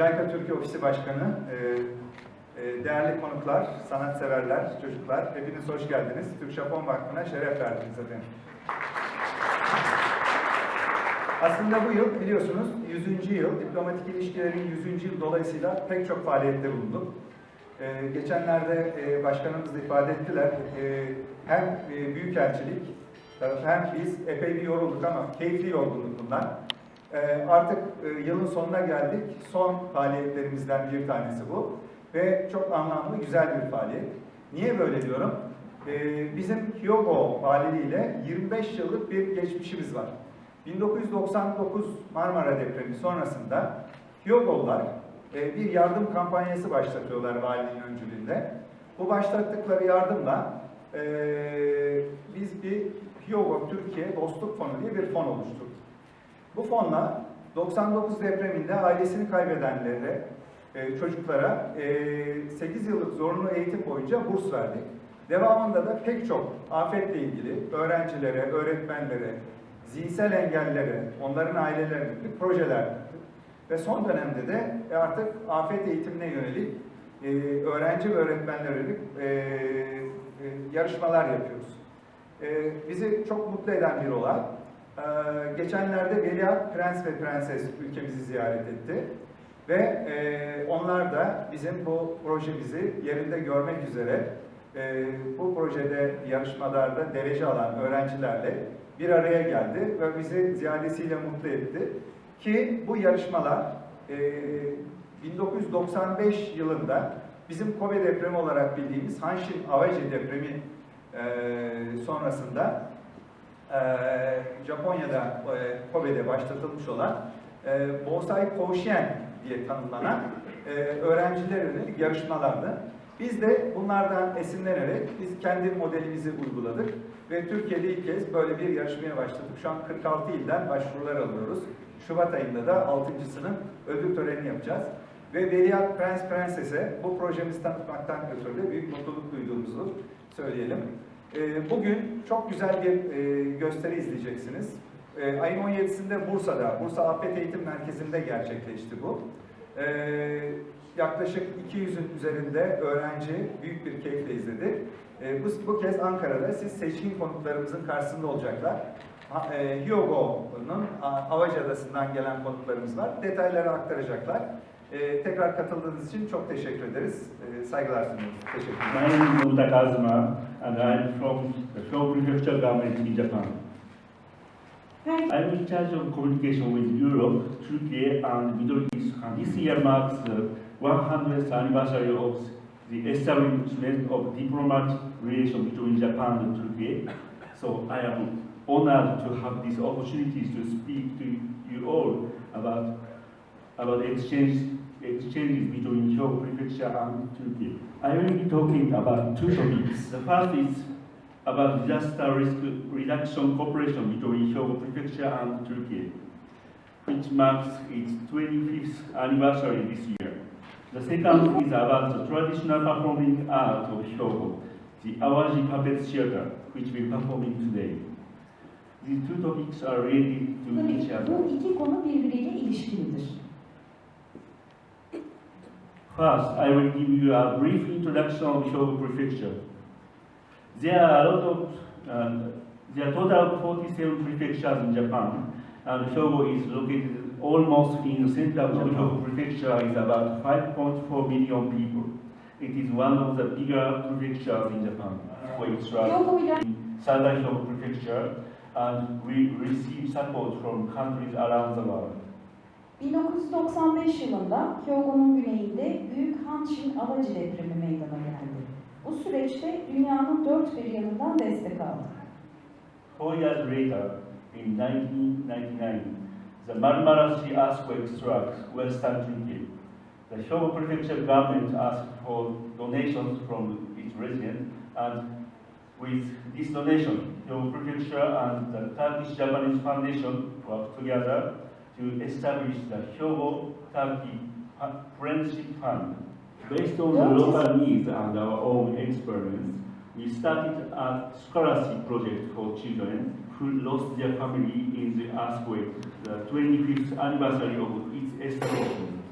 JICA Türkiye Ofisi Başkanı, e, e, değerli konuklar, sanatseverler, çocuklar, hepiniz hoş geldiniz. Türk Japon Vakfı'na şeref verdiniz efendim. Aslında bu yıl biliyorsunuz 100. yıl, diplomatik ilişkilerin 100. yıl dolayısıyla pek çok faaliyette bulunduk. Ee, geçenlerde e, başkanımız ifade ettiler, e, hem e, büyükelçilik hem biz epey bir yorulduk ama keyifli yorgunluk bunlar. E, artık e, yılın sonuna geldik, son faaliyetlerimizden bir tanesi bu ve çok anlamlı, güzel bir faaliyet. Niye böyle diyorum? E, bizim Hyogo valiliğiyle 25 yıllık bir geçmişimiz var. 1999 Marmara depremi sonrasında Hyogollar e, bir yardım kampanyası başlatıyorlar valinin öncülüğünde. Bu başlattıkları yardımla e, biz bir Hyogo Türkiye Dostluk Fonu diye bir fon oluşturduk. Bu fonla 99 depreminde ailesini kaybedenlere, e, çocuklara e, 8 yıllık zorunlu eğitim boyunca burs verdik. Devamında da pek çok afetle ilgili öğrencilere, öğretmenlere, zihinsel engellere, onların ailelerine yönelik projeler yaptık. Ve son dönemde de e, artık afet eğitimine yönelik e, öğrenci ve öğretmenlere yönelik e, e, yarışmalar yapıyoruz. E, bizi çok mutlu eden bir olay. E, geçenlerde Veliaht Prens ve Prenses ülkemizi ziyaret etti. Ve e, onlar da bizim bu projemizi yerinde görmek üzere e, bu projede yarışmalarda derece alan öğrencilerle bir araya geldi ve bizi ziyadesiyle mutlu etti. Ki bu yarışmalar e, 1995 yılında bizim Kobe depremi olarak bildiğimiz Hanshin Awaji depremi e, sonrasında e, Japonya'da e, Kobe'de başlatılmış olan e, Koshien diye tanımlanan e, öğrencilere yönelik yarışmalardı. Biz de bunlardan esinlenerek biz kendi modelimizi uyguladık ve Türkiye'de ilk kez böyle bir yarışmaya başladık. Şu an 46 ilden başvurular alıyoruz. Şubat ayında da 6.sının ödül törenini yapacağız. Ve Veliaht Prens Prenses'e bu projemizi tanıtmaktan ötürü de büyük mutluluk duyduğumuzu söyleyelim. E, bugün çok güzel bir e, gösteri izleyeceksiniz. E, ayın 17'sinde Bursa'da, Bursa Afet Eğitim Merkezi'nde gerçekleşti bu. E, yaklaşık 200'ün üzerinde öğrenci büyük bir keyifle izledi. Bu, bu kez Ankara'da siz seçkin konuklarımızın karşısında olacaklar. E, Hyogo'nun Havacı Adası'ndan gelen konuklarımız var. Detayları aktaracaklar. Tekrar katıldığınız için çok teşekkür ederiz. Saygılar sunuyoruz. Teşekkürler. And I'm from the Hyogo Prefecture government in Japan. I'm in charge of communication with Europe, Turkey, and Middle East, and this year marks the 100th anniversary of the establishment of diplomatic relations between Japan and Turkey. So I am honored to have this opportunity to speak to you all about about exchange exchanges between Hyogo Prefecture and Turkey. I will be talking about two topics. The first is about disaster risk reduction cooperation between Hyogo Prefecture and Turkey, which marks its 25th anniversary this year. The second is about the traditional performing art of Hyogo, the Awaji Puppet Theater, which we are performing today. These two topics are related to each other. bu iki konu birbiriyle ilişkilidir. First, I will give you a brief introduction of Hyogo Prefecture. There are a lot of, uh, there are total 47 prefectures in Japan, and Hyogo is located almost in the center of Hyogo Prefecture is about 5.4 million people. It is one of the bigger prefectures in Japan. For its right Hyogo ile in Southern Hyogo Prefecture, and we receive support from countries around the world. 1995 yılında Hyogo'nun güneyinde Büyük Hanshin Awaji depremi meydana geldi. Bu süreçte dünyanın dört bir yanından destek aldı. Four years later, in 1999, the Marmara Sea earthquake struck western Turkey. The Hyogo Prefecture government asked for donations from its residents, and with this donation, Hyogo Prefecture and the Turkish Japanese Foundation worked together to establish the Hyogo Turkey Friendship Fund. Based on the local needs and our own experience, we started a scholarship project for children who lost their family in the earthquake, the 25th anniversary of its establishment.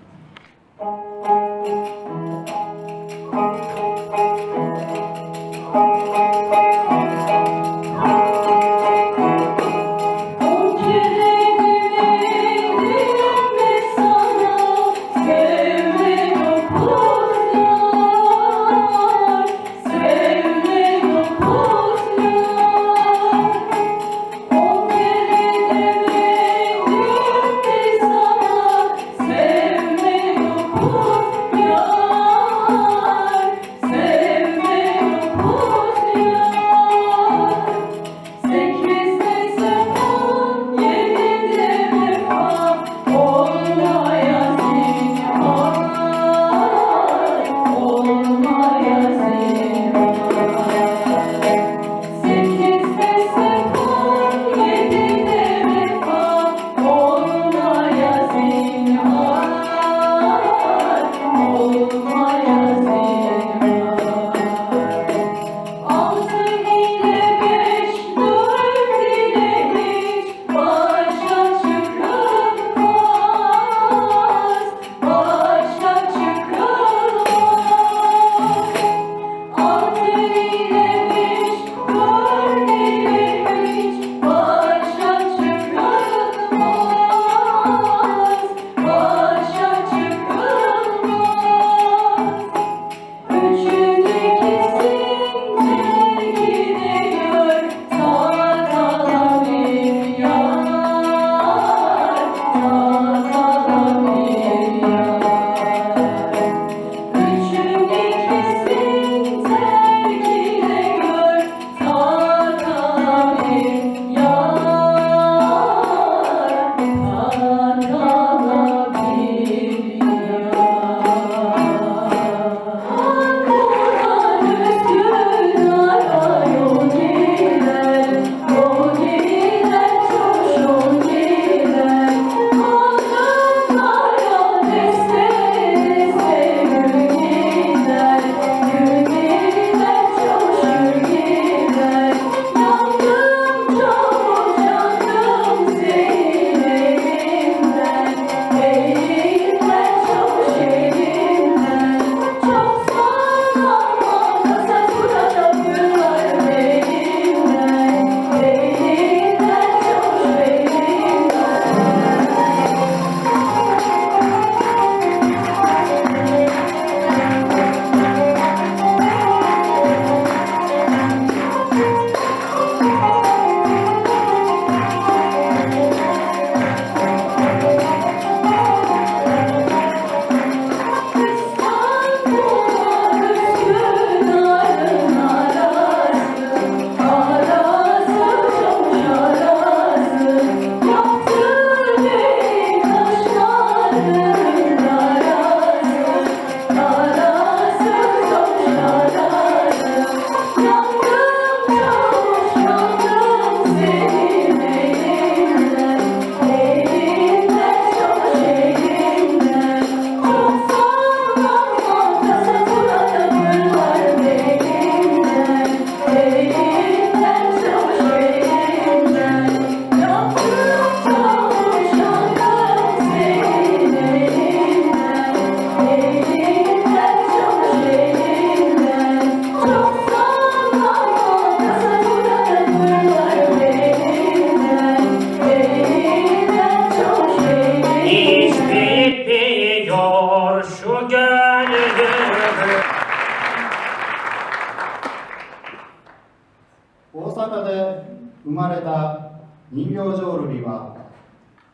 大阪で生まれた人形浄瑠璃は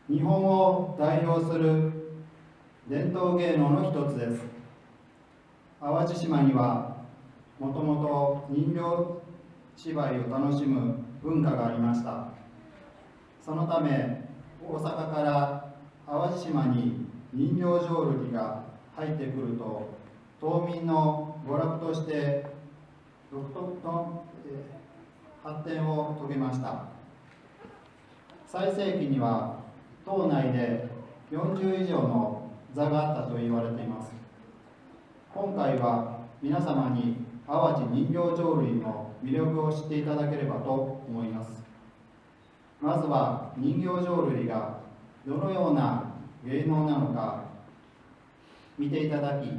日本を代表する伝統芸能の一つです。淡路島にはもともと人形芝居を楽しむ文化がありました。そのため大阪から淡路島に人形浄瑠璃が入ってくると島民の娯楽として独特の、えー発展を遂げました。最盛期には島内で40以上の座があったと言われています。今回は皆様に淡路人形浄瑠璃の魅力を知っていただければと思います。まずは人形浄瑠璃がどのような芸能なのか見ていただき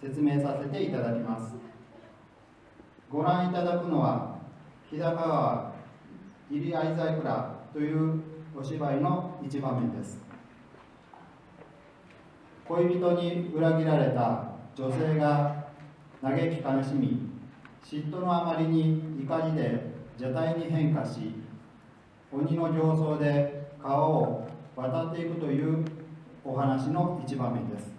説明させていただきます。ご覧いただくのは日高川入り愛妻倉というお芝居の一場面です。恋人に裏切られた女性が嘆き悲しみ嫉妬のあまりに怒りで蛇体に変化し鬼の形相で川を渡っていくというお話の一場面です。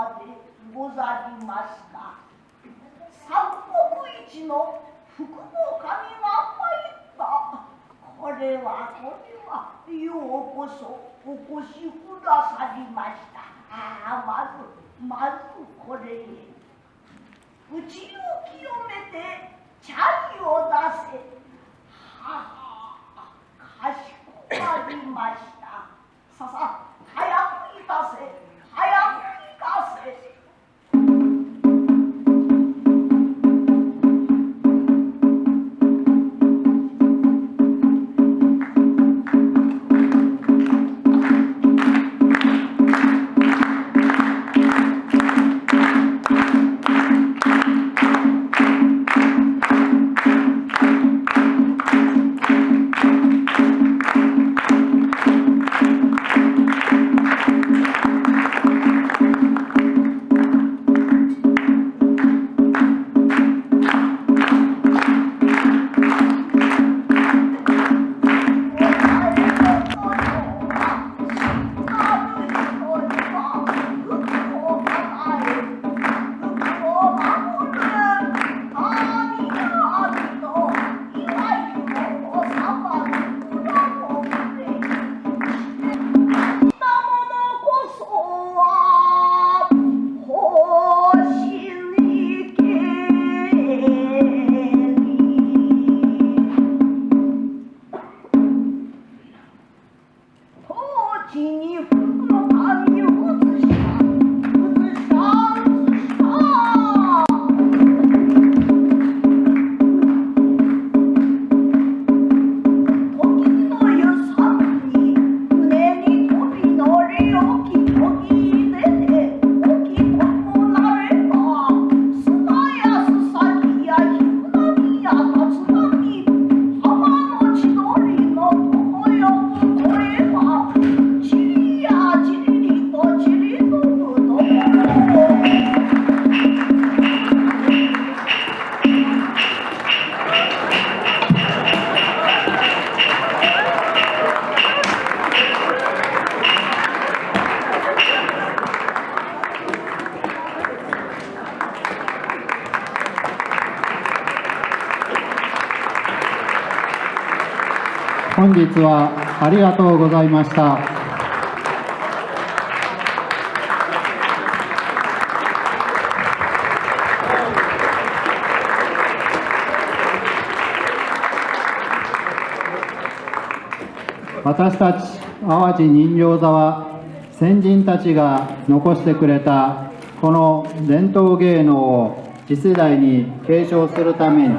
た様でござりました。三国一の福の神が参った。これはこれは、ようこそお越しくださりました。ああ、まず、まずこれへ。うちを清めて茶にを出せ。はは、かしこまりました。ささ、早くいたせ、早く কাছে ありがとうございました。私たち淡路人形座は先人たちが残してくれたこの伝統芸能を次世代に継承するために